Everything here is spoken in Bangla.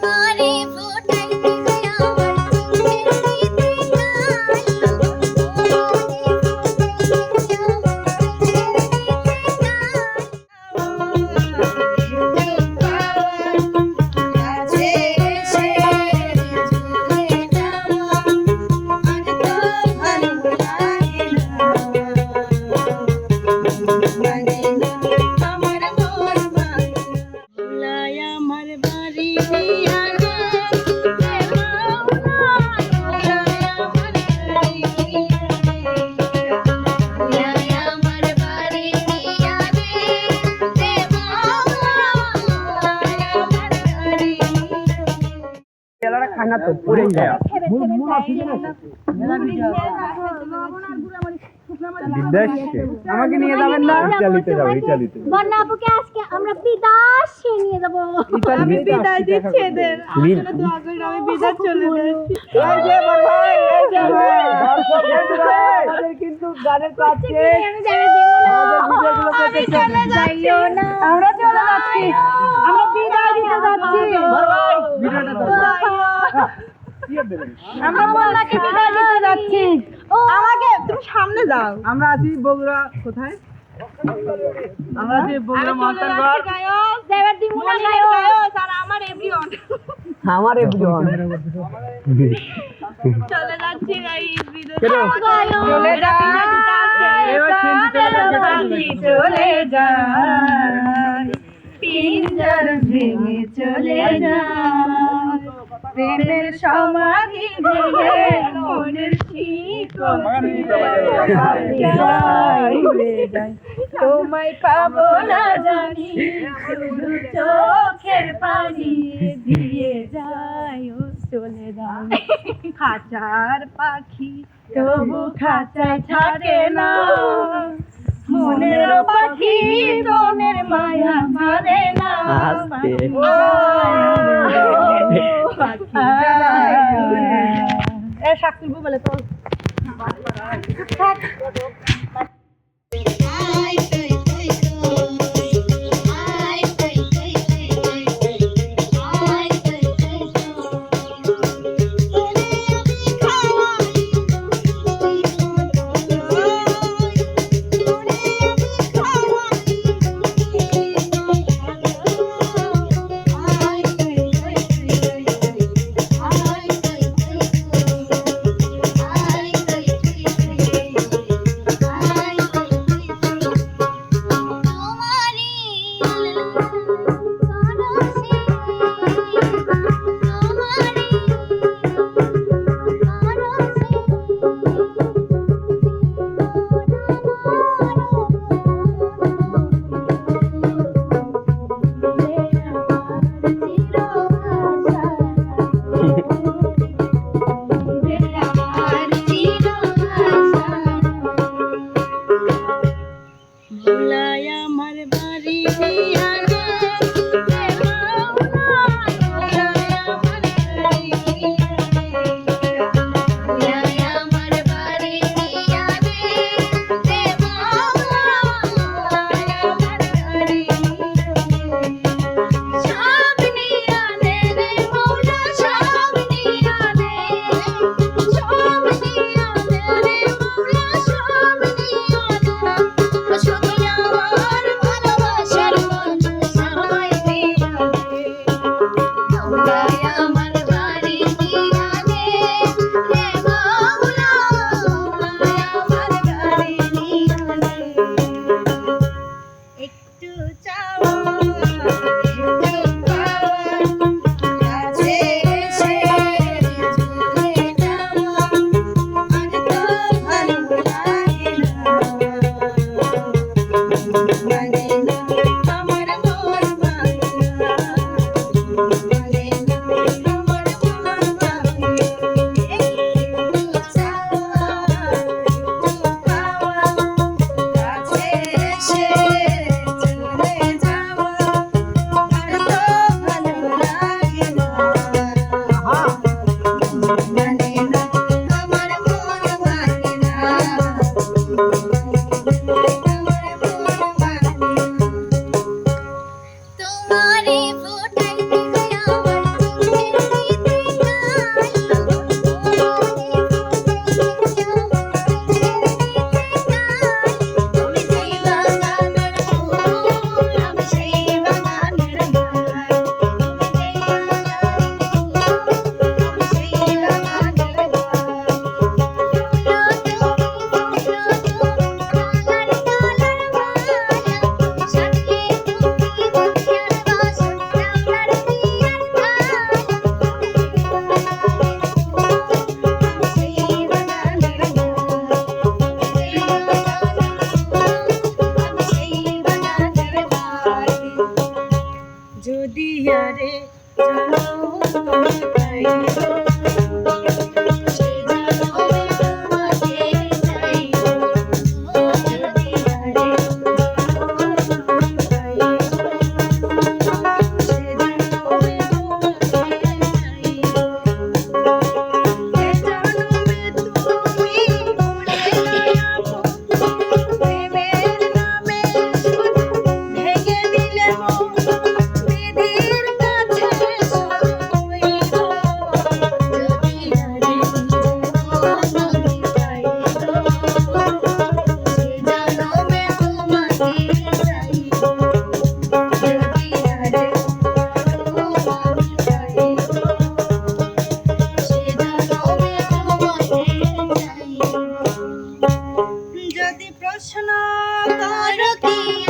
Bye. আমাকে নিয়ে যাবেন না ইটালিতে যাব ইটালিতে বন্যা আপুকে আজকে আমরা বিদেশে নিয়ে যাব আমি বিদায় দিচ্ছি এদের আসলে দোয়া করি আমি বিদায় চলে যাচ্ছি এই যে বড় ভাই এই যে আমাদের কিন্তু গানের কাজ শেষ না আমরা চলে যাচ্ছি আমরা বিদায় দিতে যাচ্ছি বড় ভাই ভিডিওটা দেবেন। আমরা মোল্লাকে বিদায় দিতে যাচ্ছি। আমাকে তুমি সামনে যাও। আমরা আছি বগুড়া কোথায়? আমরা আছি বগুড়া মহাস্থানগড় দেবের দিব না আর আমার এভরিওয়ান। আমার এভরিওয়ান। চলে যাচ্ছি গাইস চলে যা। চলে পিঞ্জর ভেঙে যায় প্রেমের সমাধি ভেঙে মনের তোমায় পাবো না জানি চোখের পানি দিয়ে যায় ও চলে যায় খাঁচার পাখি তবু খাঁচায় থাকে না। মনের পাখি মনের মায়া মানে না। শাক তুলবো বলে তো। ভোলাই আমার বাড়ি। night. প্রশ্ন কর কি